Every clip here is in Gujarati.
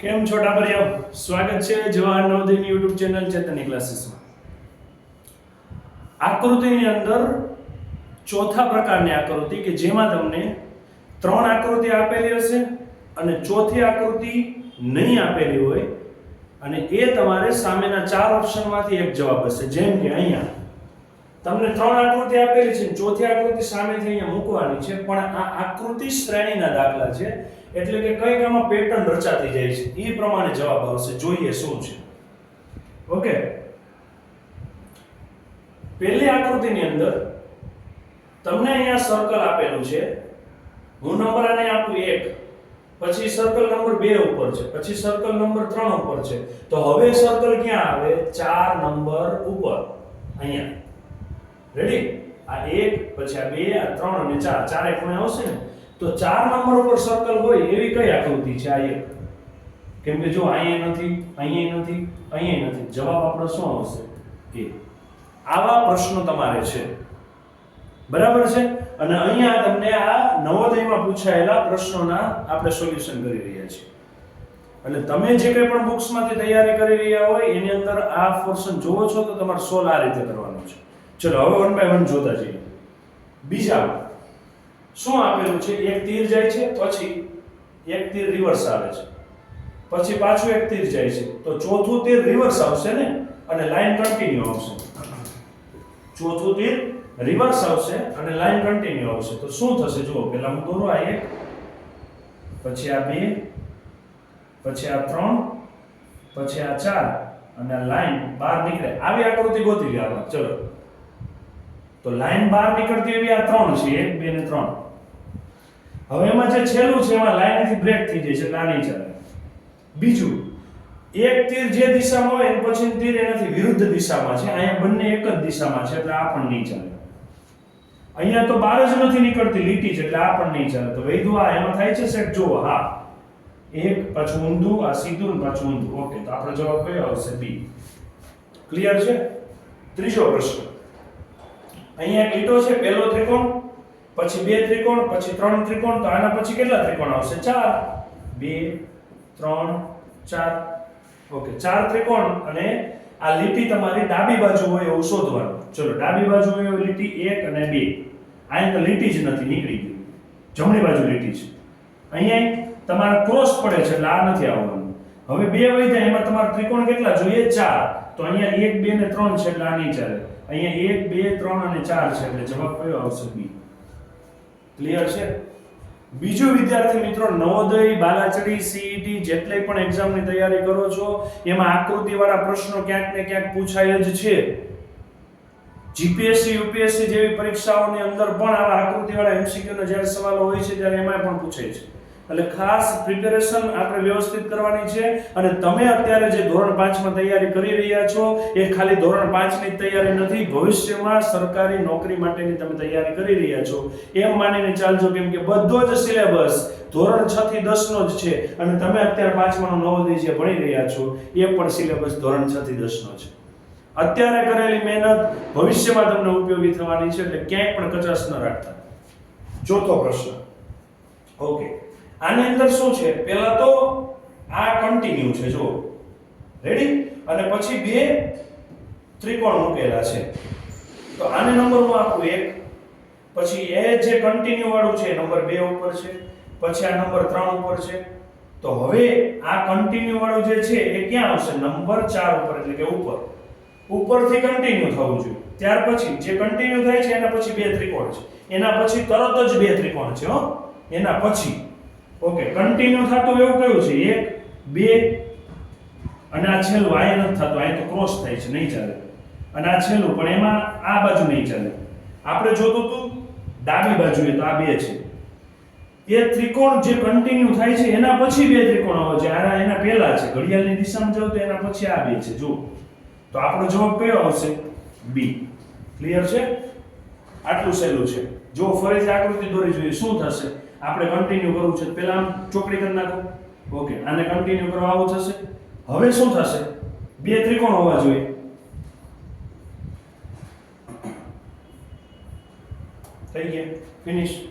કેમ છો ટાબરિયાઓ સ્વાગત છે જવાહર નવદીન યુટ્યુબ ચેનલ ચેતની ક્લાસીસમાં. આકૃતિની અંદર ચોથા પ્રકારની આકૃતિ કે જેમાં તમને ત્રણ આકૃતિ આપેલી હશે અને ચોથી આકૃતિ નહીં આપેલી હોય અને એ તમારે સામેના ચાર ઓપ્શનમાંથી એક જવાબ હશે. જેમ કે અહીંયા તમને ત્રણ આકૃતિ આપેલી છે ચોથી આકૃતિ સામેથી અહીંયા મૂકવાની છે, પણ આ આકૃતિ શ્રેણીના દાખલા છે. એટલે કે કઈ આમાં પેટર્ન રચાતી જાય છે. એ પ્રમાણે જવાબ આવશે. જોઈએ શું છે. ઓકે. પહેલી આકૃતિની અંદર તમને અહીંયા સર્કલ આપેલું છે. હું નંબર આને આપું એક, પછી સર્કલ નંબર બે ઉપર છે, પછી સર્કલ નંબર ત્રણ ઉપર છે. તો હવે સર્કલ ક્યાં આવે? ચાર નંબર ઉપર. અહીંયા. રેડી આ એક, પછી આ બે, આ ત્રણ અને ચાર. ચારે ખૂણે આવશે ને? તો ચાર નંબર ઉપર સર્કલ હોય એવી કઈ આકૃતિ છે આ એક? કેમ કે જો અહીંયા નથી અહીંયા નથી અહીંયા નથી. જવાબ આપણો શું આવશે? એ. આવા પ્રશ્નો તમારે છે. બરાબર છે? અને અહીંયા તમને આ નવોદયમાં પૂછાયેલા પ્રશ્નોના આપણે સોલ્યુશન કરી રહ્યા છીએ. એટલે તમે જે કંઈ પણ બુક્સમાંથી તૈયારી કરી રહ્યા હોય, એની અંદર આ પોર્શન જોવો છો તો તમારે સોલ આ રીતે કરવાનું છે. ચલો, હવે વન બાય વન જોતા જઈએ. બીજા શું આપેલું છે? એક તીર જાય છે, પછી એક તીર રિવર્સ આવે છે. પછી પાછું એક તીર જાય છે. તો ચોથું તીર રિવર્સ આવશે ને? અને લાઈન કન્ટિન્યુ આવશે. ચોથું તીર રિવર્સ આવશે અને લાઈન કન્ટિન્યુ આવશે. તો શું થશે? જુઓ, પહેલા હું દોરો આ એક, પછી આ બે, પછી આ ત્રણ, પછી આ ચાર, અને આ લાઈન બહાર નીકળે. આવી આકૃતિ ગોતી ગયા ચલો. તો લાઈન બહાર નીકળતી એવી આ ત્રણ છે. એક, બે ને ત્રણ. હવે એમાં જે છેલ્લું છે, એમાં લાઈનથી બ્રેક થઈ જાય છે, નાની ચાલે બીજું, એક તીર જે દિશામાં હોય, એની પછી તીર એનાથી વિરુદ્ધ દિશામાં છે. અહીંયા બંને એક જ દિશામાં છે, એટલે આ પણ નહીં ચાલે. અહીંયા તો બહાર જ નથી નીકળતી લીટી છે, એટલે આ પણ નહીં ચાલે. તો વૈધુ આ એમાં થાય છે સેટ જુઓ, હા. એક, પાછું ઊંધું, આ સીધું પાછું ઊંધું. ઓકે, તો આપણો જવાબ કયો આવશે? બી. ક્લિયર છે? ત્રીજો પ્રશ્ન. અહીંયા એક લીટો છે, પહેલો ત્રિકોણ. પછી બે ત્રિકોણ, પછી ત્રણ ત્રિકોણ, તો આના પછી કેટલા ત્રિકોણ આવશે? ચાર. બે, ત્રણ, ચાર. ઓકે, ચાર ત્રિકોણ અને આ લીટી તમારી ડાબી બાજુ હોય એવું શોધવાનું. ચલો, ડાબી બાજુ હોય એવી લીટી એક અને બે. અહીંયા તો લીટી જ નથી, નીકળી ગઈ. જમણી બાજુ લીટી છે. અહીંયા તમારે ક્રોસ પડે છે, એટલે આ નથી આવવાનું. હવે બે વહી જાય એમાં તમારે ત્રિકોણ કેટલા જોઈએ? ચાર. તો અહીંયા એક, બે ને ત્રણ છે, એટલે આ નહીં ચાલે અહીંયા એક, બે, ત્રણ અને ચાર છે, એટલે જવાબ કયો આવશે? બી. ક્લિયર છે? બીજું વિદ્યાર્થી મિત્રો, નવોદય બાલાચડી સીઈટી જેટલી પણ એક્ઝામની તૈયારી કરો છો, એમાં આકૃતિવાળા પ્રશ્નો ક્યાંક ને ક્યાંક પૂછાય જ છે. જીપીએસસી યુપીએસસી જેવી પરીક્ષાઓની અંદર પણ આવા આકૃતિવાળા એમસીક્યુના જ્યારે સવાલો હોય છે, ત્યારે એમાં પણ પૂછાય છે. એટલે ખાસ પ્રિપેરેશન આપણે વ્યવસ્થિત કરવાની છે. અને તમે અત્યારે જે ધોરણ પાંચમાં તૈયારી કરી રહ્યા છો, એ ખાલી ધોરણ પાંચની તૈયારી નથી, ભવિષ્યમાં સરકારી નોકરી માટેની તમે તૈયારી કરી રહ્યા છો. એમ માનીને ચાલજો કેમ કે બધો જ સિલેબસ ધોરણ છ થી દસ નો જ છે અને તમે અત્યારે પાંચમાનો નવોદય જે ભણી રહ્યા છો, એ પણ સિલેબસ ધોરણ છ થી દસ નો છે. અત્યારે કરેલી મહેનત ભવિષ્યમાં તમને ઉપયોગી થવાની છે, એટલે ક્યાંય પણ કચાશ ન રાખતા. ચોથો પ્રશ્ન. ઓકે આની અંદર શું છે? પહેલા તો આ કન્ટિન્યુ છે જો રેડી અને પછી બે ત્રિકોણ મૂકેલા છે. તો આને નંબર હું આપું એક, પછી એ જે કન્ટિન્યુ વાળું છે નંબર બે ઉપર છે, પછી આ નંબર ત્રણ ઉપર છે. તો હવે આ કન્ટિન્યુ વાળું જે છે, એ ક્યાં આવશે? નંબર ચાર ઉપર, એટલે કે ઉપર. ઉપરથી કન્ટિન્યુ થવું જોઈએ. ત્યાર પછી જે કન્ટિન્યુ થાય છે, એના પછી બે ત્રિકોણ છે. એના પછી તરત જ બે ત્રિકોણ છે, હો. એના પછી. ઓકે કન્ટિન્યુ થતું એવું કયું છે? એક, બે, અને આ છેલ્લું, આ નથી થતું, આ તો ક્રોસ થાય છે, નહીં ચાલે. અને આ છેલ્લું, પણ એમાં આ બાજુ નહીં ચાલે. આપણે જોતું હતું ડાબી બાજુએ, તો આ બે છે. એ ત્રિકોણ જે કન્ટિન્યુ થાય છે, એના પછી બે ત્રિકોણ આવે છે. આના એના પહેલા છે, ઘડિયાળની દિશામાં જાવ તો એના પછી આ બે છે. જો તો આપણો જવાબ કયો આવશે? બી ક્લિયર છે? આટલું સહેલું છે. જો ફરીથી આકૃતિ દોરી જોઈએ, શું થશે? આપણે કન્ટિન્યુ કરવું છે. પહેલાં આમ ચોકડી કરી નાખો. ઓકે આને કન્ટિન્યુ કરવા આવું થશે. હવે શું થશે? બે ત્રિકોણ હોવા જોઈએ. થઈ ગયા. ફિનિશ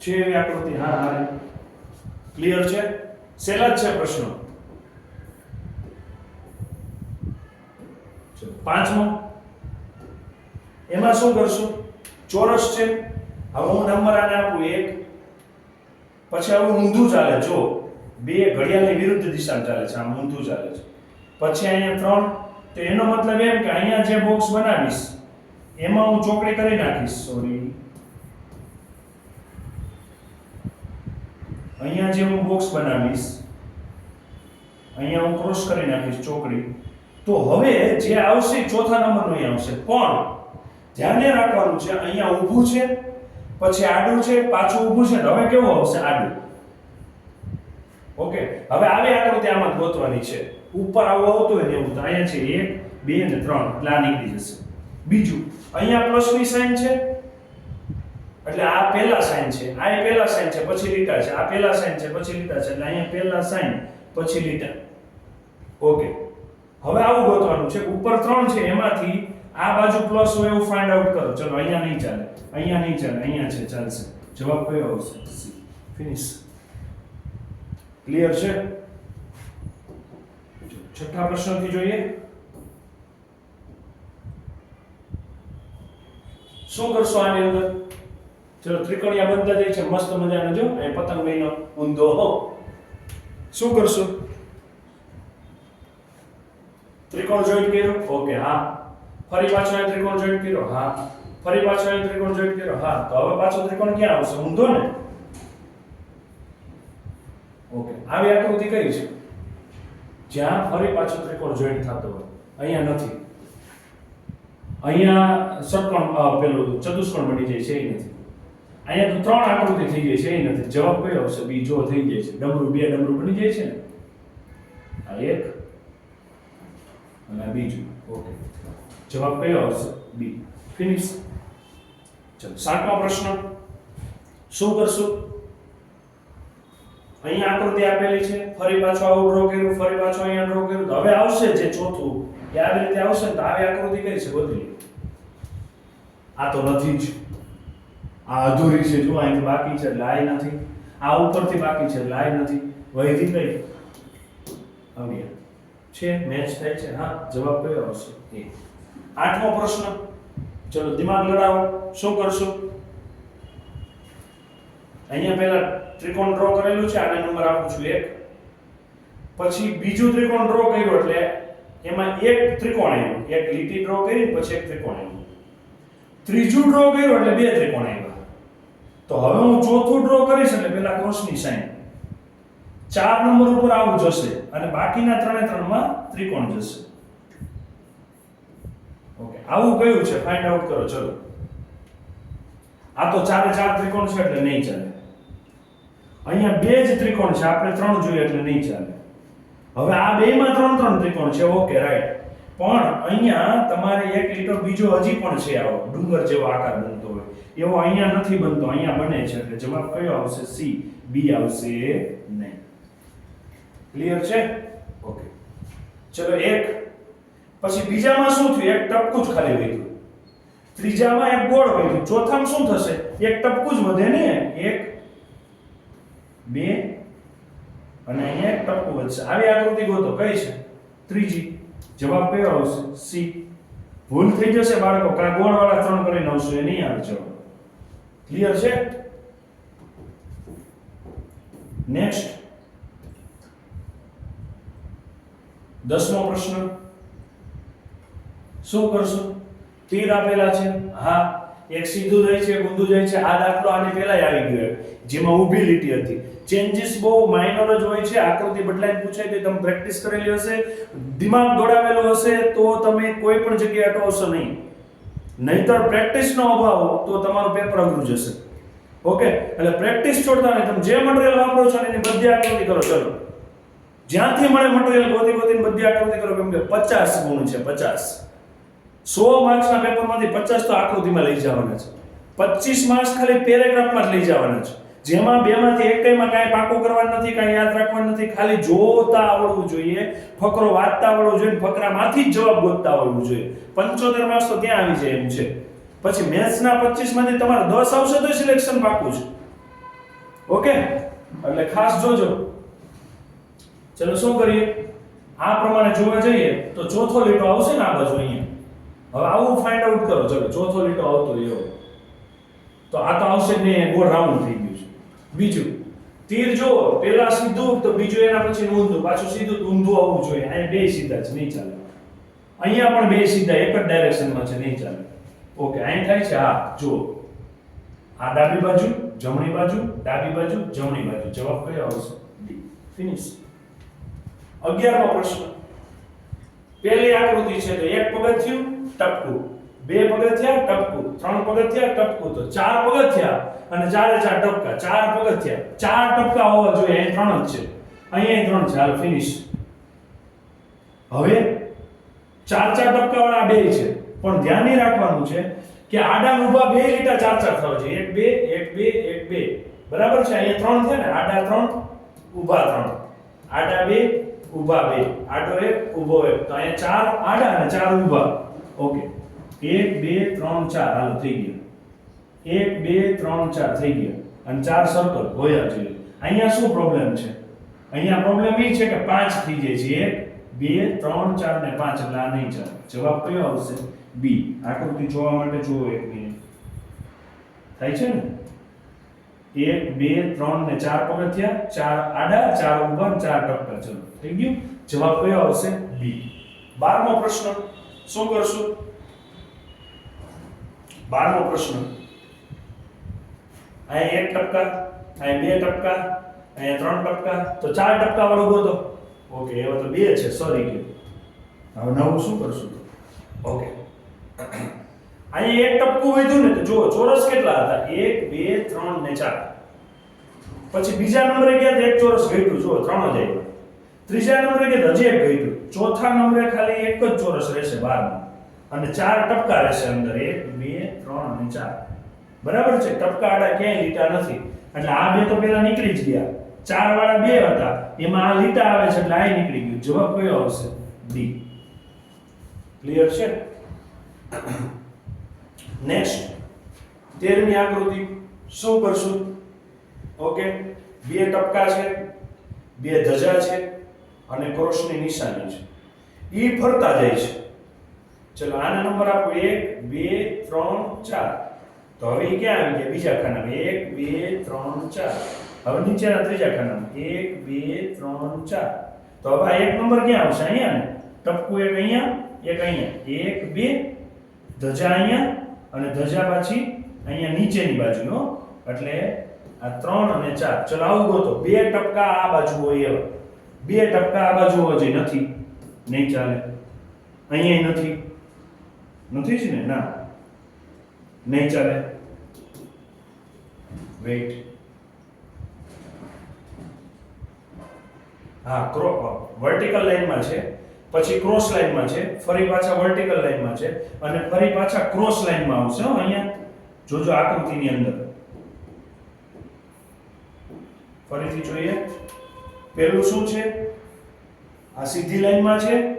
છે એવી આકૃતિ. હા હા. ક્લિયર છે? સેલા જ છે પ્રશ્નો. પાંચમો. એમાં શું કરશું? ચોરસ છે. હવે હું નંબર આને આપું. એક પછી હવે ઊંધું ચાલે, જો, બે ઘડિયાળની વિરુદ્ધ દિશામાં ચાલે છે, આમ ઊંધું ચાલે છે. પછી અહીંયા ત્રણ, તો એનો મતલબ એમ કે અહીંયા જે બોક્સ બનાવીશ, એમાં હું ચોકડી કરી નાખીશ. સોરી અહીંયા જે હું બોક્સ બનાવીશ, અહીંયા હું ક્રોસ કરી નાખીશ ચોકડી. તો હવે જે આવશે ચોથા નંબરનું અહીં આવશે. પણ, ધ્યાને રાખવાનું છે, અહીંયા ઊભું છે પછી આડું છે, પાછું ઊભું છે. હવે કેવું આવશે આડું? ઓકે. હવે આવી આકૃતિ આમાં ગોતવાની છે. ઉપર આવું આવતું હોય ને એવું તો અહીંયા છે એક, બે ને ત્રણ. એટલે આ નીકળી જશે. બીજું, અહીંયા પ્લસની સાઈન છે. એટલે આ પહેલા સાઈન છે. આ પહેલા સાઈન છે, પછી લીટા છે. આ પહેલા સાઈન છે, પછી લીટા છે. એટલે અહીંયા પહેલા સાઈન પછી લીટા. ઓકે. હવે આવું ગોતવાનું છે. ઉપર ત્રણ છે, એમાંથી આ બાજુ પ્લસ હોય એવું ફાઇન્ડ આઉટ કરો. ચલો, અહીંયા નહીં ચાલે. અહીંયા નહીં ચાલે. અહીંયા છે, ચાલશે. જવાબ કયો આવશે? સી ફિનિશ ક્લિયર છે? છઠ્ઠા પ્રશ્નથી જોઈએ. શું કરશો આની અંદર? ચલો, ત્રિકોણિયા બનતા જાય છે. મસ્ત મજાનો જો. એ પતંગ મહિનો ઊંધો શું કરશો? ત્રિકોણ જોઈન્ટ કર્યો? ઓકે હા. ફરી પાછો અહીં ત્રિકોણ જોઈન્ટ કર્યો. હા. ફરી પાછો અહીં ત્રિકોણ જોઈન્ટ કર્યો. હા. તો હવે પાછો ત્રિકોણ ક્યાં આવશે? ઊંધો ને? ઓકે. આવી આકૃતિ કઈ છે? જ્યાં ફરી પાછો ત્રિકોણ જોઈન્ટ થતો હોય. અહીંયા નથી. અહીંયા ષટકોણ પેલું ચતુષ્કોણ બની જાય છે, એ નથી. અહીંયા તો ત્રણ આકૃતિ થઈ જાય છે, એ નથી. જવાબ કયો આવશે? બી. જો, થઈ જાય છે. ડબરું, બે ડબરું બની જાય છે ને? આ એક અને બીજું. ઓકે. જવાબ કયો આવશે? બી ફિનિશ ચલો, સાતમો પ્રશ્ન. શું કરશું? અહીંયા આકૃતિ આપેલી છે, ફરી પાછો આવું ડ્રો કર્યું, ફરી પાછો અહીંયા ડ્રો કર્યું. હવે આવશે જે ચોથું. એ આવી રીતે આવશે તો આવી આકૃતિ કરી છે બદલી આ તો નથી જ. આ અધૂરી છે જો અહીંથી બાકી છે આ નથી. આ ઉપરથી બાકી છે આ નથી. વહીથી કઈ અવ્યા છે મેચ થાય છે. હા, જવાબ કયો આવશે? એ આઠમો પ્રશ્ન. ચલો, દિમાગ લડાવો. શું કરશું? અહીંયા પહેલા ત્રિકોણ ડ્રો કરેલું છે, આને નંબર આપું છું એક. પછી બીજું ત્રિકોણ ડ્રો કર્યું એટલે એમાં એક ત્રિકોણ આવ્યું. એક લીટી ડ્રો કરી પછી એક ત્રિકોણ આવ્યું. ત્રીજું ડ્રો કર્યું એટલે બે ત્રિકોણ આવ્યા. તો હવે હું ચોથું ડ્રો કરીશ એટલે પેલા ક્રોસની સાઈન. ચાર નંબર ઉપર આવું જશે અને બાકીના ત્રણે ત્રણમાં ત્રિકોણ જશે. ઓકે આવું કયું છે? ફાઇન્ડ આઉટ કરો, ચલો. આ તો ચારે ચાર ત્રિકોણ છે એટલે નહીં ચાલે. અહીંયા બે જ ત્રિકોણ છે, આપણે ત્રણ જોઈએ એટલે નહીં ચાલે. હવે આ બેમાં ત્રણ ત્રણ ત્રિકોણ છે ઓકે રાઈટ પણ અહીંયા તમારે એક લીટર બીજો હજી પણ છે આવો, ડુંગર જેવો આકાર બનતો હોય. એવો અહીંયા નથી બનતો, અહીંયા બને છે, એટલે જવાબ કયો આવશે? સી બી આવશે નહીં. ક્લિયર છે? ઓકે ચલો, એક. પછી બીજામાં શું થયું? એક ટપકું જ ખાલી વધ્યું ત્રીજામાં એક ગોળ વધ્યું ચોથામાં શું થશે? એક ટપકું જ વધે ને? એક, બે અને અહીંયા એક ટપકું વધશે. આવી આકૃતિ ગોતો. કઈ છે? ત્રીજી. જવાબ કયો આવશે? સી. ભૂલ થઈ જશે બાળકો કા ગોળ વાળા ત્રણ કરીને આવશે. એ નહીં આવે જવાબ ક્લિયર છે? નેક્સ્ટ દસમો પ્રશ્ન. શું કરશું? તીર આપેલા છે? હા. એક સીધું જાય છે ઊંધું જાય છે. આ દાખલો આની પહેલા આવી ગયો જેમાં ઊભી લીટી હતી. ચેન્જીસ બહુ માઇનર જ હોય છે. આકૃતિ બદલાઈને પૂછાય તો તમે પ્રેક્ટિસ કરેલી હશે. દિમાગ દોડાવેલો હશે તો તમે કોઈ પણ જગ્યાએ અટવશો નહીં. નહીતર પ્રેક્ટિસનો અભાવ તો તમારું પેપર અઘરું જશે. ઓકે એટલે પ્રેક્ટિસ છોડતા નહીં. તમે જે મટીરિયલ વાપરો છો એની બધી આકૃતિ કરો. ચલો. જ્યાંથી મળે મટીરિયલ ગોતી ગોતીને બધી આકૃતિ કરો. કેમ કે પચાસ ગુણ છે, પચાસ. સો માર્ક્સના પેપરમાંથી પચાસ તો આકૃતિમાં લઈ જવાના છે. પચીસ માર્ક્સ ખાલી પેરેગ્રાફમાં જ લઈ જવાના છે. જેમાં બેમાંથી એકમાં કાંઈ પાકું કરવાનું નથી, કાંઈ યાદ રાખવાનું નથી, ખાલી જોતા આવડવું જોઈએ, ફકરો વાંચતા આવડવું જોઈએ ફકરામાંથી જ જવાબ ગોતતા આવડવું જોઈએ. પંચોતેર માર્ક્સ તો ક્યાં આવી જાય એમ છે. પછી મેથ્સના પચીસમાંથી તમારે દસ આવશે તો સિલેક્શન પાકું છે. ઓકે? એટલે ખાસ જોજો. ચલો શું કરીએ? આ પ્રમાણે જોવા જઈએ તો ચોથો લીટો આવશે ને આ બાજુ અહીંયા. હવે આવું ફાઇન્ડ આઉટ કરો. ચલો, ચોથો લીટો આવતો એવો તો આ તો આવશે ને ગોળ રાઉન્ડ થઈ ગયું છે. બીજું, તીર જો પેલા સીધું તો બીજું એના પછી ઊંધું પાછું સીધું ઊંધું આવવું જોઈએ. અહીંયા બે સીધા છે, નહીં ચાલે. અહીંયા પણ બે સીધા, એક જ ડાયરેક્શનમાં છે, નહીં ચાલે. ઓકે, અહીં થાય છે, હા જો આ ડાબી બાજુ, જમણી બાજુ, ડાબી બાજુ, જમણી બાજુ. જવાબ કયો આવશે? ડી. ફિનિશ અગિયારમો પ્રશ્ન. પહેલી આકૃતિ છે, તો એક પગથિયું ટપકું. બે પગથિયા, ટપકું. ત્રણ પગથિયા, ટપકું. તો ચાર પગથિયા અને ચારે ચાર ટપકા. ચાર પગથિયા. ચાર ટપકા હોવા જોઈએ. અહીં ત્રણ જ છે. અહીંયા ત્રણ છે. હાલ ફિનિશ હવે ચાર ચાર ટપકા વાળા બે છે. પણ ધ્યાન એ રાખવાનું છે કે આડા ઊભા બે લીટા ચાર ચાર થવા જોઈએ. એક બે એક બે એક બે. બરાબર છે? અહીંયા ત્રણ છે ને? આડા ત્રણ, ઊભા ત્રણ. આડા બે, ઊભા બે. આડો એક, ઊભો એક. તો અહીંયા ચાર આડા અને ચાર ઊભા. ઓકે. એક, બે, ત્રણ, ચાર. હાલ, થઈ ગયા. એક, બે, ત્રણ, ચાર. થઈ ગયા. અને ચાર સર્કલ હોયા જોઈએ. અહીંયા શું પ્રોબ્લેમ છે? અહીંયા પ્રોબ્લેમ એ છે કે પાંચ થઈ જાય છે. એક, બે, ત્રણ, ચાર ને પાંચ. એટલે આ નહીં ચાલે. જવાબ કયો આવશે? બી. આકૃતિ જોવા માટે જુઓ એક મિનિટ થાય છે ને? એક, બે, ત્રણ ને ચાર પગથિયા. ચાર આડા, ચાર ઊભા, ચાર ટપકા. ચલો. થઈ ગયું? જવાબ કયો આવશે? બી. બારમો પ્રશ્ન. શું કરશું? બારમો પ્રશ્ન. અહીંયા એક ટપકા, અહીંયા બે ટપકા, અહીંયા ત્રણ ટપકા, તો ચાર ટપકા વાળો ગોતો. ઓકે એવા તો બે છે સોરી ગયો હવે નવું શું કરશું? ઓકે અહીંયા એક ટપકું વધ્યું ને, તો જુઓ, ચોરસ કેટલા હતા? એક, બે, ત્રણ ને ચાર. પછી બીજા નંબરે ગયા તો એક ચોરસ ઘટ્યું? જુઓ, ત્રણ જ આવ્યા ત્રીજા નંબરે કે રજે ઘટ્યું ચોથા નંબરે ખાલી એક જ ચોરસ રહેશે બારમાં. અને ચાર ટપકા રહેશે અંદર. એક, બે, ત્રણ અને ચાર. બરાબર છે? ટપકા આડા ક્યાંય લીટા નથી. એટલે આ બે તો પેલા નીકળી જ ગયા. ચાર વાળા બે હતા. એમાં આ લીટા આવે છે એટલે આ નીકળી ગયું. જવાબ કયો આવશે? ડી ક્લિયર છે? નેક્સ્ટ તેરમી આકૃતિ. શું કરશું? ઓકે બે ટપકા છે. બે ધજા છે. અને ક્રોસની નિશાની છે. એ ફરતા જાય છે. ચલો આને નંબર આપો. એક, બે, ત્રણ, ચાર. તો હવે ક્યાં આવી ગયા? બીજા ખાનામાં. એક, બે, ત્રણ, ચાર. હવે નીચેના ત્રીજા ખાનામાં. એક, બે, ત્રણ, ચાર. તો હવે આ એક નંબર ક્યાં આવશે? અહીંયા ને? ટપકું એક અહીંયા એક અહીંયા. એક, બે. ધજા અહીંયા અને ધજા પાછી અહીંયા નીચેની બાજુનો એટલે આ ત્રણ અને ચાર. ચલો આવું ગોતો. બે ટપકા આ બાજુ હોય એવા. બે ટપકા આ બાજુ હોવા જોઈએ નથી. નહીં ચાલે. અહીંયા નથી. નથી જ ને? ના. નહીં ચાલે. વેઇટ હા ક્રો વર્ટિકલ લાઈનમાં છે, પછી ક્રોસ લાઈનમાં છે, ફરી પાછા વર્ટિકલ લાઈનમાં છે, અને ફરી પાછા ક્રોસ લાઈનમાં આવશે અહીંયા. જોજો આકૃતિની અંદર. ફરીથી જોઈએ. પહેલું શું છે? આ સીધી લાઈનમાં છે,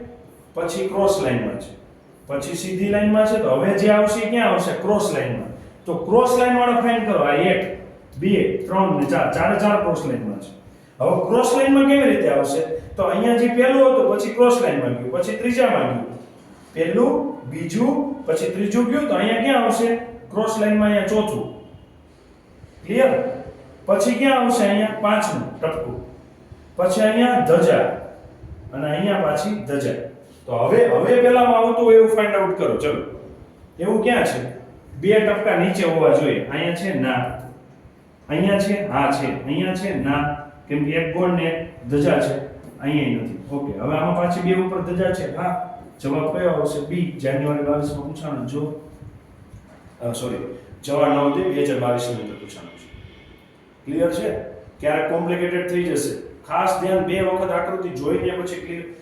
પછી ક્રોસ લાઈનમાં છે. પછી સીધી લાઈનમાં છે, તો હવે જે આવશે, ક્યાં આવશે? ક્રોસ લાઈનમાં. તો ક્રોસ લાઈન વાળો ફાઇન કરો, આ એક, બે, ત્રણ ને ચાર ચાર ચાર ક્રોસ લાઈનમાં છે. હવે ક્રોસ લાઈનમાં કેવી રીતે આવશે? તો અહીંયા જે પહેલું હતું, પછી ક્રોસ લાઈનમાં ગયું, પછી ત્રીજામાં ગયું. પહેલું, બીજું, પછી ત્રીજું ગયું, તો અહીંયા ક્યાં આવશે? ક્રોસ લાઈનમાં અહીંયા ચોથું. ક્લિયર? પછી ક્યાં આવશે અહીંયા? પાંચમું, ટપકું. પછી અહીંયા ધજા અને અહીંયા પાછી ધજા. તો હવે હવે પહેલામાં આવતું એવું ફાઇન્ડ આઉટ કરો, ચલો. એવું ક્યાં છે? બે ટપકા નીચે હોવા જોઈએ. અહીંયા છે ના. અહીંયા છે હા છે. અહીંયા છે ના. કેમ કે એક ગોળ ને ધજા છે. અહીંયા નથી. ઓકે, હવે આમાં પાછી બે ઉપર ધજા છે. હા. જવાબ કયો આવશે? બી, જાન્યુઆરી બાવીસમાં પૂછાણું. જો. સોરી જવાબ નવ બે હજાર બાવીસની અંદર પૂછાણું ક્લિયર છે? ક્યારેક કોમ્પ્લિકેટેડ થઈ જશે. ખાસ ધ્યાન બે વખત આકૃતિ જોઈને પછી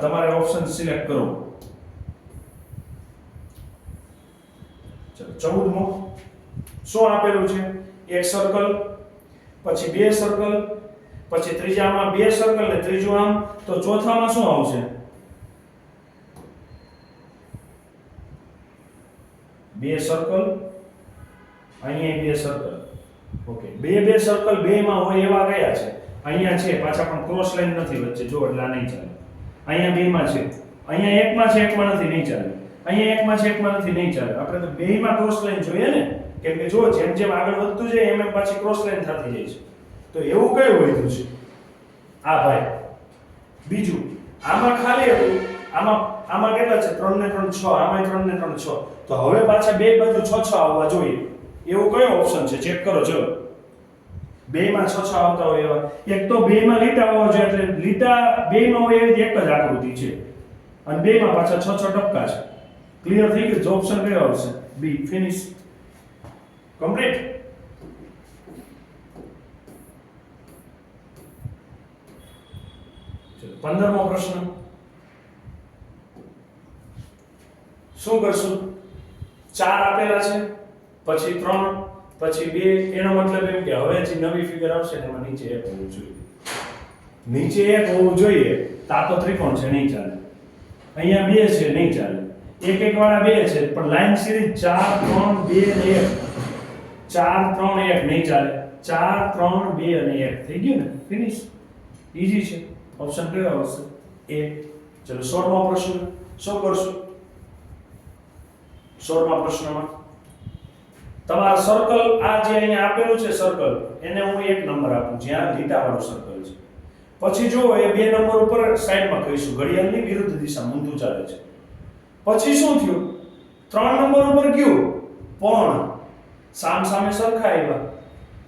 તમારે ઓપ્શન સિલેક્ટ કરો. ચૌદમો. શું આપેલું છે? એક સર્કલ પછી બે સર્કલ પછી ત્રીજામાં બે સર્કલ ને ત્રીજું આમ. તો ચોથામાં શું આવશે? બે સર્કલ અહીંયા બે સર્કલ ઓકે બે બે સર્કલ બે માં હોય એવા કયા છે? અહીંયા છે, પાછા પણ ક્રોસ લાઈન નથી વચ્ચે, જો, એટલે આ નહીં ચાલે. અહીંયા બે માં છે. અહીંયા એકમાં છે, એકમાં નથી, નહીં ચાલે. અહીંયા એકમાં છે, એકમાં નથી, નહીં ચાલે. આપણે તો બેમાં ક્રોસ લાઈન જોઈએ ને, કેમ કે જો, જેમ જેમ આગળ વધતું જાય, એમ એમ પાછી ક્રોસ લાઈન થતી જાય છે. તો એવું કયું વધ્યું છે? આ ભાઈ. બીજું, આમાં ખાલી હતું, આમાં આમાં કેટલા છે? ત્રણ ને ત્રણ છ આમાં ત્રણ ને ત્રણ છ. તો હવે પાછા બે બાજુ છ છ આવવા જોઈએ. એવું કયો ઓપ્શન છે? ચેક કરો, ચલો. બેમાં છ છ આવતા હોય એવા. એક તો બેમાં લીટા હોવા જોઈએ, એટલે લીટા બેમાં હોય એવી એક જ આકૃતિ છે. અને બેમાં પાછા છ છ ટપકા છે. ક્લિયર થઈ ગયું? જો ઓપ્શન કયો આવશે? બી ફિનિશ કમ્પ્લીટ પંદરમો પ્રશ્ન. શું કરશું? ચાર આપેલા છે, પછી ત્રણ. પછી બે, એનો મતલબ એમ કે હવે જે નવી ફિગર આવશે ને એમાં નીચે એક હોવું જોઈએ. નીચે એક હોવું જોઈએ તાતો ત્રિકોણ છે, નહીં ચાલે. અહીંયા બે છે, નહીં ચાલે. એક એક વાળા બે છે, પણ લાઈન સિરીઝ ચાર, ત્રણ, બે અને એક. ચાર, ત્રણ, એક, નહીં ચાલે. ચાર, ત્રણ, બે અને એક. થઈ ગયું ને? ફિનિશ ઈઝી છે. ઓપ્શન કયો આવશે? એ ચલો, સોળમો પ્રશ્ન. શું કરશું? સોળમા પ્રશ્નમાં. તમારા સર્કલ આ જે અહીંયા આપેલું છે સર્કલ એને હું એક નંબર આપું, જ્યાં લીટાવાળું સર્કલ છે. પછી જો એ બે નંબર ઉપર સાઈડમાં કહીશું, ઘડિયાળની વિરુદ્ધ દિશા, ઊંધું ચાલે છે. પછી શું થયું? ત્રણ નંબર ઉપર ગયું, પણ સામ સામે સરખા આવ્યા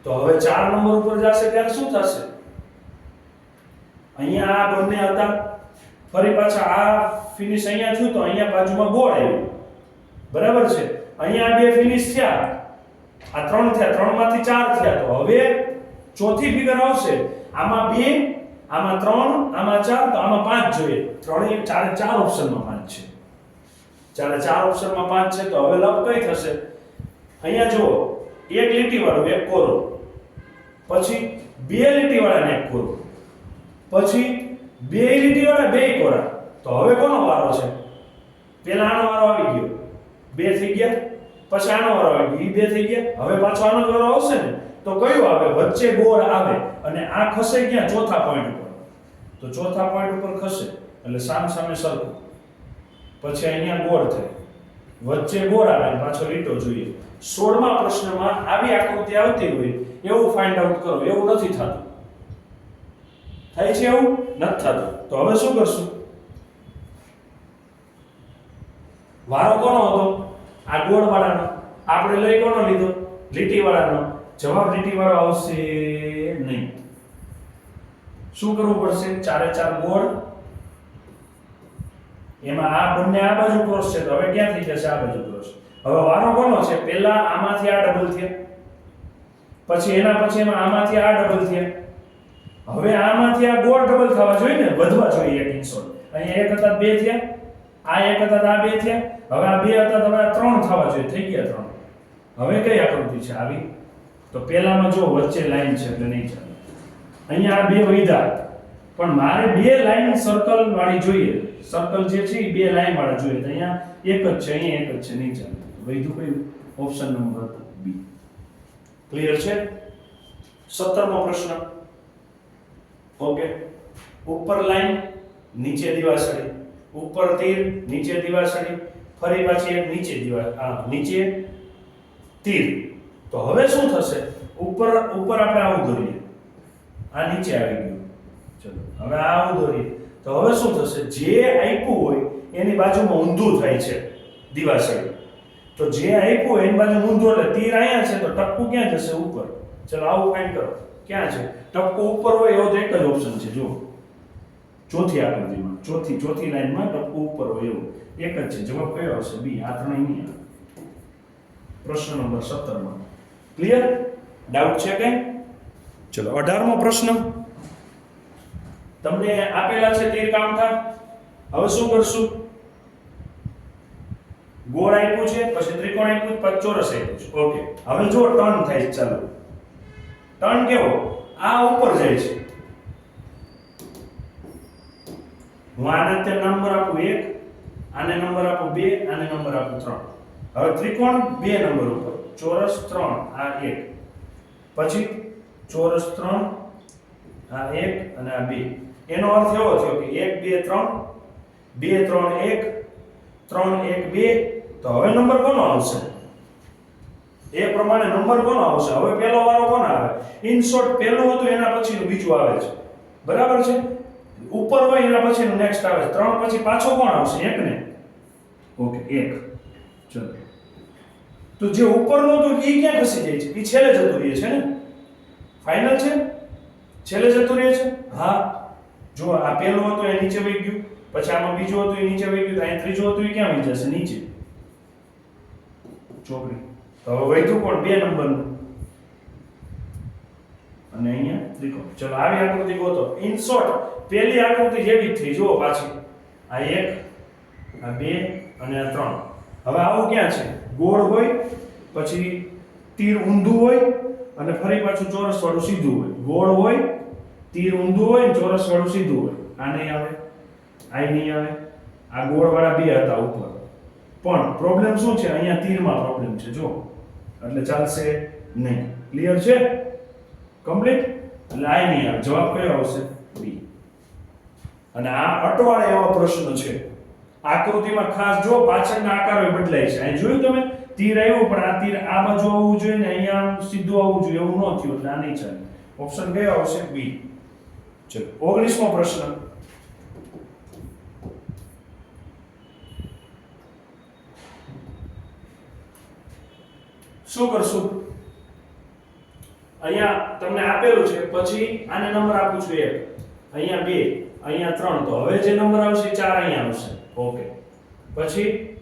તો હવે ચાર નંબર ઉપર જશે, ત્યારે શું થશે? અહીંયા આ બંને હતા. ફરી પાછા આ ફિનિશ અહીંયા થયું તો અહીંયા બાજુમાં ગોળ આવ્યું. બરાબર છે? અહીંયા બે ફિનિશ થયા. આ ત્રણ થયા ત્રણમાંથી ચાર થયા. તો હવે ચોથી ફિગર આવશે. આમાં બે, આમાં ત્રણ, આમાં ચાર, તો આમાં પાંચ જોઈએ. ત્રણેય ચારે ચાર ઓપ્શનમાં પાંચ છે. ચારે ચાર ઓપ્શનમાં પાંચ છે, તો હવે લપ કઈ થશે? અહીંયા જુઓ, એક લીટી વાળો એક કોરો. પછી બે લીટી વાળાને એક કોરો. પછી બે લીટી વાળા બે કોરા. તો હવે કોનો વારો છે? પેલા આનો વારો આવી ગયો. બે થઈ ગયા. પછી આનો વારો આવી. ગયો ઈ બે થઈ ગયા. હવે પાછો આનો વારો આવશે ને? તો કયો આવે? વચ્ચે ગોળ આવે અને આ ખસે ક્યાં? ચોથા પોઈન્ટ ઉપર. તો ચોથા પોઈન્ટ ઉપર ખસે. એટલે સામ સામે સરખું. પછી અહીંયા ગોળ થાય. વચ્ચે ગોળ આવે પાછો લીટો જોઈએ. સોળમા પ્રશ્નમાં આવી આકૃતિ આવતી હોય એવું ફાઇન્ડ આઉટ કરો. એવું નથી થતું. થાય છે એવું? નથી થતું. તો હવે શું કરશું? વારો કોનો હતો? આ ગોળ વાળાનો આપણે લઈ કોનો લીધો? લીટી વાળાનો જવાબ લીટી વાળો આવશે નહીં. શું કરવું પડશે? ચારે ચાર ગોળ. એમાં આ બંને આ બાજુ ક્રોસ છે, તો હવે ક્યાં થઈ જશે? આ બાજુ ક્રોસ હવે વારો કોનો છે? પહેલા આમાંથી આ ડબલ થયા. પછી એના પછી એમાં આમાંથી આ ડબલ થયા. હવે આમાંથી આ ગોળ ડબલ થવા જોઈએ ને? વધવા જોઈએ એક ઇન્સોલ અહીંયા એક હતા, બે થયા. આ એક હતા આ બે છે હવે આ બે હતા તો ત્રણ થવા જોઈએ. થઈ ગયા ત્રણ. હવે કઈ આકૃતિ છે આવી? તો પહેલામાં જો વચ્ચે લાઈન છે એટલે નહીં ચાલે. અહીંયા આ બે વૈધા. પણ મારે બે લાઈન સર્કલ વાળી જોઈએ. સર્કલ જે છે એ બે લાઈન વાળા જોઈએ. તો અહીંયા એક જ છે, અહીંયા એક જ છે, નહીં ચાલે. વૈધું કયું ઓપ્શન નંબર બી ક્લિયર છે? સત્તરમો પ્રશ્ન. ઓકે ઉપર લાઈન, નીચે દિવાસળી. ઉપર તીર નીચે દિવાસળી ફરી પાછી એક નીચે દિવા નીચે તીર. તો હવે શું થશે? ઉપર ઉપર આપણે આવું દોરીએ. આ નીચે આવી ગયું. ચલો, હવે આ આવું દોરીએ. તો હવે શું થશે? જે આપ્યું હોય, એની બાજુમાં ઊંધું થાય છે દિવાસળી તો જે આપ્યું હોય, એની બાજુ ઊંધું, એટલે તીર અહીંયા છે, તો ટપકું ક્યાં જશે? ઉપર. ચલો, આવું ફાઇન્ડ કરો. ક્યાં છે? ટપકું ઉપર હોય, એવો તો એક જ ઓપ્શન છે, જુઓ. ચોથી આકૃતિમાં. ચોથી ચોથી લાઈનમાં ટપકું ઉપર હોય એવું. એક જ છે. જવાબ કયો આવશે? બી. આ ત્રણેય પ્રશ્ન નંબર સત્તરમાં. ક્લિયર ડાઉટ છે કે ચલો 18મો પ્રશ્ન. તમને આપેલા છે તીર કામઠા હવે શું કરશું? ગોળ આપ્યું છે, પછી ત્રિકોણ આપ્યું, પછી ચોરસ આપ્યું છે. ઓકે હવે જો ટર્ન થાય ચાલો. ટર્ન કેવો? આ ઉપર જાય છે. હું આને તે નંબર આપું એક, આને નંબર આપું બે, આને નંબર આપું ત્રણ. હવે ત્રિકોણ બે નંબર ઉપર. ચોરસ ત્રણ, આ એક. પછી ચોરસ ત્રણ, આ એક અને આ બે. એનો અર્થ એવો થયો કે એક, બે, ત્રણ બે, ત્રણ, એક ત્રણ, એક, બે. તો હવે નંબર કોનો આવશે? એ પ્રમાણે નંબર કોનો આવશે? હવે પહેલો વારો કોનો આવે? ઇન શોર્ટ પહેલું હતું, એના પછીનું બીજું આવે છે. બરાબર છે? ઉપર હોય એના પછીનું નેક્સ્ટ આવે ત્રણ પછી પાછો કોણ આવશે? એક ને? ઓકે, એક. ચલો. તો જે ઉપરનું હતું એ ક્યાં ખસી જાય છે? એ છેલ્લે જતું રહે છે ને? ફાઇનલ છે? છેલ્લે જતું રહે છે? હા. જો આ પહેલું હતું, એ નીચે વહી ગયું. પછી આમાં બીજું હતું, એ નીચે વહી ગયું. અહીં ત્રીજું હતું, એ ક્યાં વહી જશે? નીચે. ચોકડી. હવે વધ્યું કોણ? બે નંબરનું. અને અહીંયા ત્રિકોણ ચલો, આવી આકૃતિ ગોતો. ઇન શોર્ટ પહેલી આકૃતિ જેવી જ થઈ, જુઓ પાછી. આ એક, આ બે અને આ ત્રણ. હવે આવું ક્યાં છે? ગોળ હોય, પછી તીર ઊંધું હોય, અને ફરી પાછું ચોરસ વાળું સીધું હોય. ગોળ હોય, તીર ઊંધું હોય ને ચોરસ વાળું સીધું હોય. આ નહીં આવે? આ નહીં આવે? આ ગોળ વાળા બે હતા ઉપર. પણ પ્રોબ્લેમ શું છે? અહીંયા તીરમાં પ્રોબ્લેમ છે જો એટલે ચાલશે નહીં. ક્લિયર છે? કમ્પ્લીટ એટલે આ નહીં આવે. જવાબ કયો આવશે? બી અને આ અટવાળે એવા પ્રશ્ન છે. આકૃતિમાં ખાસ જો પાછળના આકારો બદલાય છે. અહીં જોયું તમે? તીર આવ્યું, પણ આ તીર આ બાજુ આવવું જોઈએ ને અહીંયા સીધું આવવું જોઈએ. એવું ન થયું, એટલે આ નહીં ચાલે. ઓપ્શન કયો આવશે? બી ચલો, ઓગણીસમો પ્રશ્ન. શું કરશું? અહીંયા તમને આપેલું છે, પછી આને નંબર આપું છું એક. અહીંયા બે. અહીંયા ત્રણ તો હવે જે નંબર આવશે ચાર અહીંયા આવશે. ઓકે. પછી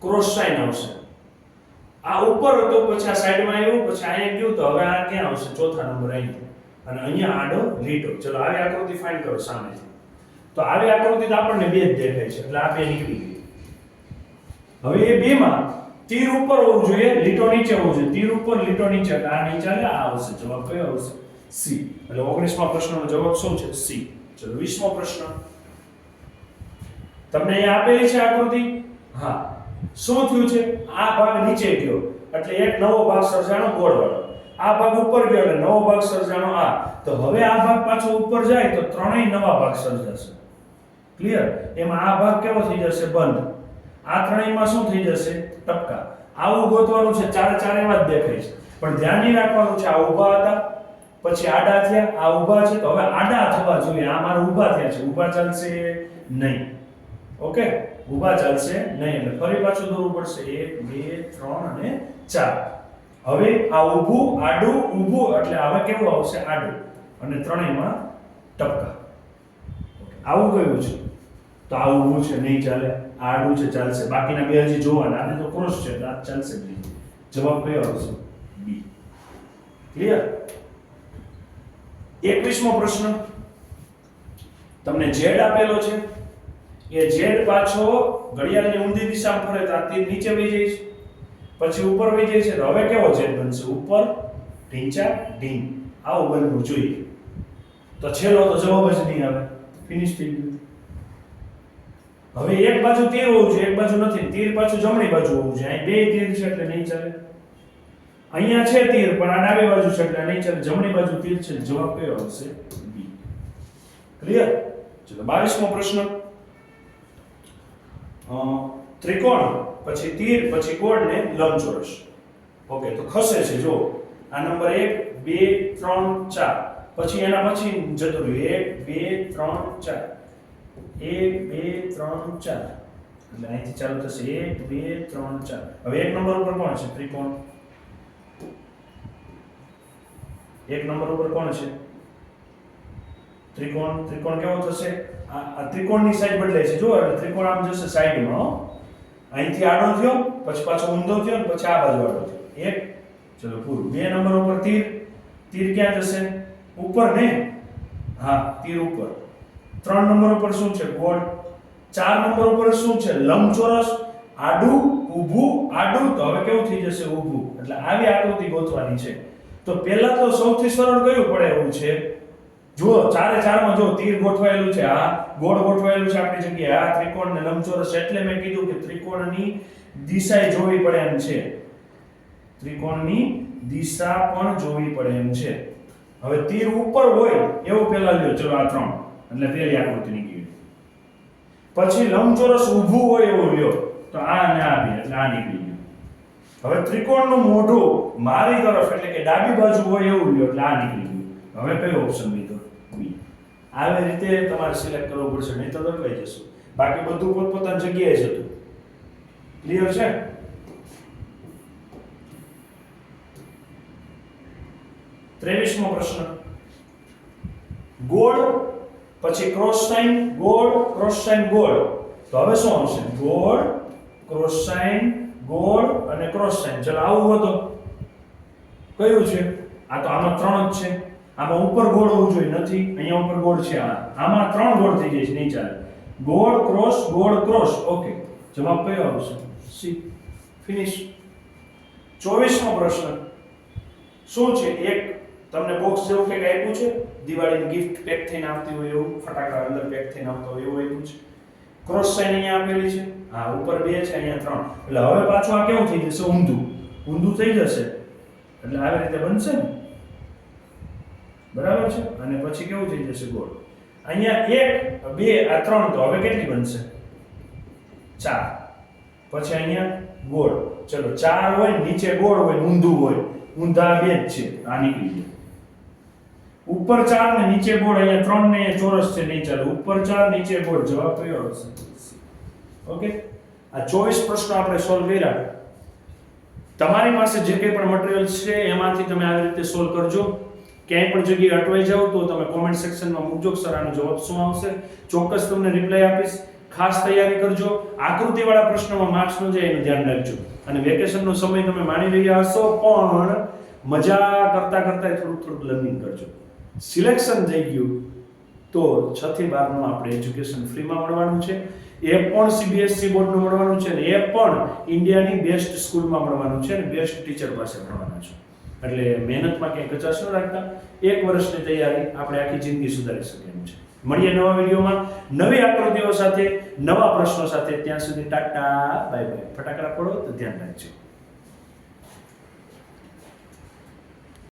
ક્રોસ સાઇન આવશે. આ ઉપર હતો, પછી આ સાઈડમાં આવ્યું, પછી અહીંયા ગયું, તો હવે આ ક્યાં આવશે? ચોથા નંબર અહીં. અને અહીંયા આડો લીટો. ચલો, આવી આકૃતિ ફાઇન કરો સામેથી. તો આવી આકૃતિ તો આપણને બે જ દેખાય છે, એટલે આ બે નીકળી ગઈ. હવે એ બેમાં તીર ઉપર હોવું જોઈએ, લીટો નીચે હોવું જોઈએ. તીર ઉપર, લીટો નીચે. આ નીચે આ આવશે. જવાબ કયો આવશે? સી એટલે 19મા પ્રશ્નનો જવાબ શું છે? સી ચલો 20મો પ્રશ્ન. તમને એ આપેલી છે આકૃતિ? હા. શું થયું છે? આ ભાગ નીચે ગયો. એટલે એક નવો ભાગ સર્જાણો ગોળવાળો. આ ભાગ ઉપર ગયો એટલે નવો ભાગ સર્જાણો આ. તો હવે આ ભાગ પાછો ઉપર જાય તો ત્રણેય નવા ભાગ સર્જાશે. ક્લિયર એમાં આ ભાગ કેવો થઈ જશે? બંધ. આ ત્રણેયમાં શું થઈ જશે? ટપકા. આવું ગોતવાનું છે. ચારે ચારે એમાં જ દેખાય છે. પણ ધ્યાન રાખવાનું છે, આ ઊભા હતા. પછી આડા થયા, આ ઊભા છે, તો હવે આડા થવા જોઈએ. આ મારા ઊભા થયા છે. ઊભા ચાલશે નહીં. ઓકે? ઊભા ચાલશે નહીં. એટલે ફરી પાછું દોરવું પડશે. એક, બે, ત્રણ અને ચાર. હવે આ ઊભું, આડું, ઊભું, એટલે હવે કેવું આવશે? આડું. અને ત્રણેયમાં ટપકા. આવું કયું છે. તો આ ઊભું છે, નહીં ચાલે. આડું છે, ચાલશે. બાકીના બે હજી જોવાના. આને તો ક્રોસ છે એટલે આ ચાલશે જવાબ કયો આવશે? બી. ક્લિયર? એકવીસમો પ્રશ્ન. તમને ઝેડ આપેલો છે. એ ઝેડ પાછો ઘડિયાળની ઊંધી દિશામાં ફરે તો તીર નીચે વહી જાય છે. પછી ઉપર વહી જાય છે. તો હવે કેવો ઝેડ બનશે? ઉપર, ઢીંચા, ઢીંગ. આવું બનવું જોઈએ. તો છેલ્લો તો જવાબ જ નહીં આવે. ફિનિશ થઈ ગયું. હવે એક બાજુ તીર હોવું જોઈએ, એક બાજુ નથી. તીર પાછું જમણી બાજુ હોવું જોઈએ. અહીં બે તીર છે એટલે નહીં ચાલે. અહીંયા છે તીર, પણ આ ડાબી બાજુ છે, એટલે નહીં ચાલે જમણી બાજુ તીર છે. જવાબ કયો આવશે? બી ક્લિયર ચલો 22મો પ્રશ્ન. ત્રિકોણ, પછી તીર, પછી કોણ ને લંબચોરસ? ઓકે તો ખસે છે જો આ નંબર 1 2 3 4 પછી એના પછી જતું રહ્યું. 1 2 3 4 એક, બે, ત્રણ, ચાર. એટલે અહીંથી ચાલુ થશે. એક, બે, ત્રણ, ચાર. હવે એક નંબર ઉપર કોણ છે? ત્રિકોણ. એક નંબર ઉપર કોણ છે? ત્રિકોણ ત્રિકોણ કેવો થશે? આ ત્રિકોણની સાઈડ બદલાય છે. જો એટલે ત્રિકોણ આમ જશે સાઈડમાં અહીંથી આડો થયો, પછી પાછો ઊંધો થયો પછી આ બાજુ આડો થયો. એક, ચલો પૂરું. બે નંબર ઉપર તીર. તીર ક્યાં જશે? ઉપર ને? હા, તીર ઉપર. ત્રણ નંબર ઉપર શું છે? ગોળ. ચાર નંબર ઉપર શું છે? લંબચોરસ. આડું, ઊભું, આડું. તો હવે કેવું થઈ જશે? ઊભું. એટલે આવી આકૃતિ ગોતવાની છે. તો પહેલા તો સૌથી સરળ કયું પડે એવું છે? જુઓ, ચારે ચારમાં જો તીર ગોઠવાયેલું છે, આ ગોળ ગોઠવાયેલું છે આપણી જગ્યાએ. આ ત્રિકોણ ને લંબચોરસ એટલે મેં કીધું કે ત્રિકોણની દિશા જોવી પડે એમ છે. ત્રિકોણની દિશા પણ જોવી પડે એમ છે. હવે તીર ઉપર હોય, એવું પહેલા લ્યો, ચલો આ ત્રણ. એટલે પહેલી આકૃતિ નીકળી પછી લંબચોરસ ઊભું હોય એવું લ્યો, તો આ અને આ બે, એટલે આ નીકળી હવે ત્રિકોણનું મોઢું મારી તરફ એટલે કે ડાબી બાજુ હોય એવું લ્યો એટલે આ નીકળી ગયું. હવે કયો ઓપ્શન લીધો? બી આવી રીતે તમારે સિલેક્ટ કરવું પડશે, નહીં તો દબાઈ જશું. બાકી બધું પોતપોતાની જગ્યાએ જ હતું. ક્લિયર છે? ત્રેવીસમો પ્રશ્ન. ગોળ, પછી ક્રોસ સાઇન ગોળ ક્રોસ સાઇન ગોળ. તો હવે શું આવશે? ગોળ ક્રોસ સાઇન ગોળ અને ક્રોસ સાઇન. ચલો, આવું હતો કયું છે? આ તો આમાં ત્રણ જ છે. આમાં ઉપર ગોળ હોવું જોઈએ, નથી. અહીંયા ઉપર ગોળ છે આ. આમાં ત્રણ ગોળ થઈ છે નહીં ચાલે ગોળ, ક્રોસ ગોળ, ક્રોસ. ઓકે જવાબ કયો આવશે? સી. ફિનિશ ચોવીસમો પ્રશ્ન. શું છે? એક, તમને બોક્સ જેવું કંઈક આપ્યું છે? દિવાળીની ગિફ્ટ પેક થઈને આવતી હોય એવું, ફટાકડા અંદર પેક થઈને આવતા હોય એવું આપ્યું છે. ક્રોસ સાઇન અહીંયા આપેલી છે. હા, ઉપર બે છે અહીંયા ત્રણ. એટલે હવે પાછું આ કેવું થઈ જશે? ઊંધું. ઊંધું થઈ જશે. એટલે આવી રીતે બનશે ને? બરાબર છે? અને પછી કેવું થઈ જશે ગોળ? અહીંયા એક, બે, આ ત્રણ તો હવે કેટલી બનશે? ચાર. પછી અહીંયા ગોળ. ચલો, ચાર હોય, નીચે ગોળ હોય, ઊંધું હોય. ઊંધા બે જ છે. આ નીકળી ગયા. ઉપર ચાર ને નીચે ગોળ, અહીંયા ત્રણ ને ચોરસ છે, નહીં ચાલુ. ઉપર ચાર, નીચે ગોળ. જવાબ કયો આવશે? ઓકે? આ ચોવીસ પ્રશ્નો આપણે સોલ્વ કર્યા. તમારી પાસે જે કંઈ પણ મટીરિયલ છે, એમાંથી તમે આવી રીતે સોલ્વ કરજો. ક્યાંય પણ જગ્યાએ અટવાઈ જાઓ તો તમે કોમેન્ટ સેક્શનમાં મૂકજો સર, આનો જવાબ શું આવશે? ચોક્કસ તમને રિપ્લાય આપીશ. ખાસ તૈયારી કરજો. આકૃતિવાળા પ્રશ્નોમાં માર્ક્સ ન જાય એનું ધ્યાન રાખજો. અને વેકેશનનો સમય તમે માણી રહ્યા હશો, પણ મજા કરતા કરતા થોડુંક થોડુંક લર્નિંગ કરજો. સિલેક્શન થઈ ગયું. તો છ થી બારનું આપણે એજ્યુકેશન ફ્રીમાં મળવાનું છે. એ પણ સીબીએસસી બોર્ડનું મળવાનું છે અને એ પણ ઇન્ડિયાની બેસ્ટ સ્કૂલમાં મળવાનું છે ને બેસ્ટ ટીચર પાસે મળવાનું છે. એટલે મહેનતમાં ક્યાંય કચાશ ન રાખતા. એક વર્ષની તૈયારી આપણે આખી જિંદગી સુધારી શકીએ એમ છે. મળીએ નવા વિડીયોમાં. નવી આકૃતિઓ સાથે, નવા પ્રશ્નો સાથે ત્યાં સુધી ટાટા, બાય બાય. ફટાકડા પડો તો ધ્યાન રાખજો.